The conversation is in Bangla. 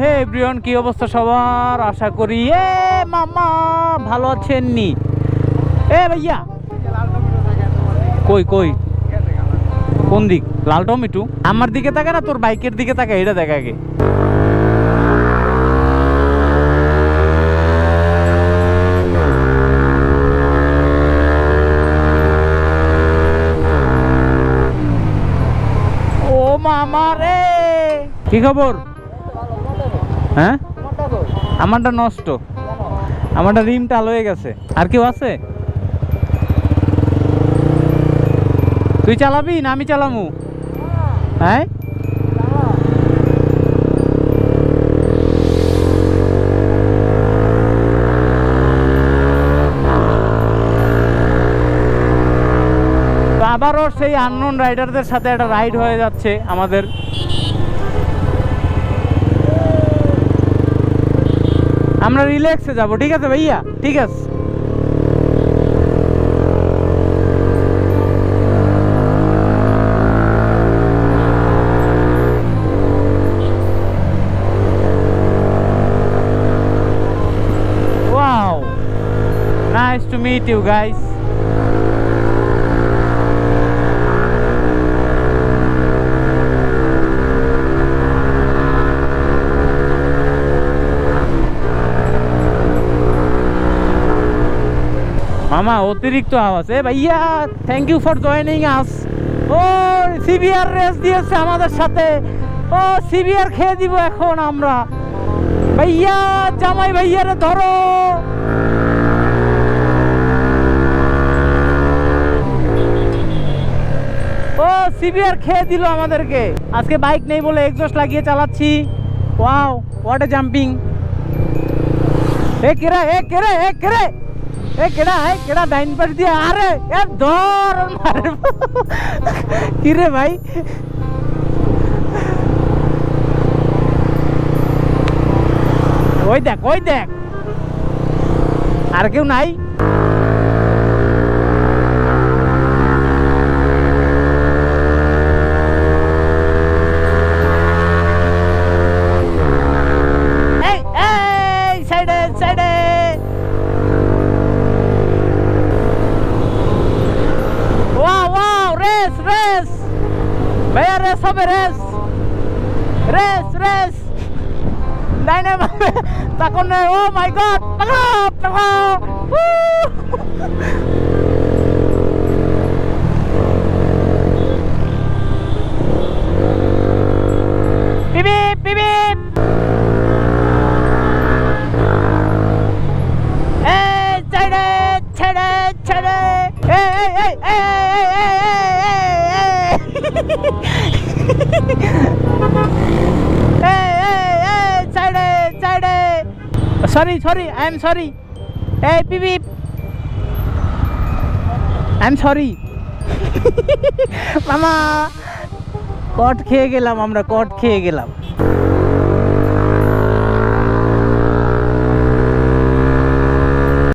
হে ব্রিয়ন কি অবস্থা সবার? আশা করি, এ মামা, ভালো আছেন নি? এ ভাইয়া, কই কই? কোন দিক? লাল টমেটো? আমার দিকে তাকা না, তোর বাইকের দিকে তাকা এটা দেখা আগে। ও মামা রে! কি খবর? হ্যাঁ? আমারটা নষ্ট। আমারটা রিম টাল হয়ে গেছে। আর কেউ আছে? তুই চালাবি না আমি চালামু? হ্যাঁ? আবারও সেই আননোন রাইডারদের সাথে একটা রাইড হয়ে যাচ্ছে আমাদের। আমরা রিল্যাক্সে যাব ঠিক আছে ভাইয়া ঠিক আছে Wow! Nice to meet you guys. মামা, অতিরিক্ত আওয়াজ। এ ভাইয়া thank you for joining us O CBR race দিয়েছে আমাদের সাথে। ও সিবিআর খেয়ে দিব এখন আমরা। ভাইয়া, জামাই ভাইয়ারে ধরো। ও সিবিআর খেয়ে দিল আমাদেরকে। আজকে বাইক নেই বলে এক্সস্ট লাগিয়ে চালাচ্ছি। ওয়াও হোয়াট এ জাম্পিং এ কেরা এ কেরে এ কেরে এ কেডা এ কেডা ডাইন পাশ দিয়ে? আরে, এ ধর কি রে ভাই? ওই দেখ ওই দেখ। আর কেউ নাই? ভাইয়া রেস হবে রেস রেস রেস নাই নাই তখন ও মাই গড পাকাও পাকাও পিপি পিপি এই ছেড়ে ছেড়ে ছেড়ে এই এই এই এই এই এই এই ছেড়ে ছেড়ে sorry sorry I am sorry এই পিপি আই এম সরি মামা কট খেয়ে গেলাম আমরা কট খেয়ে গেলাম।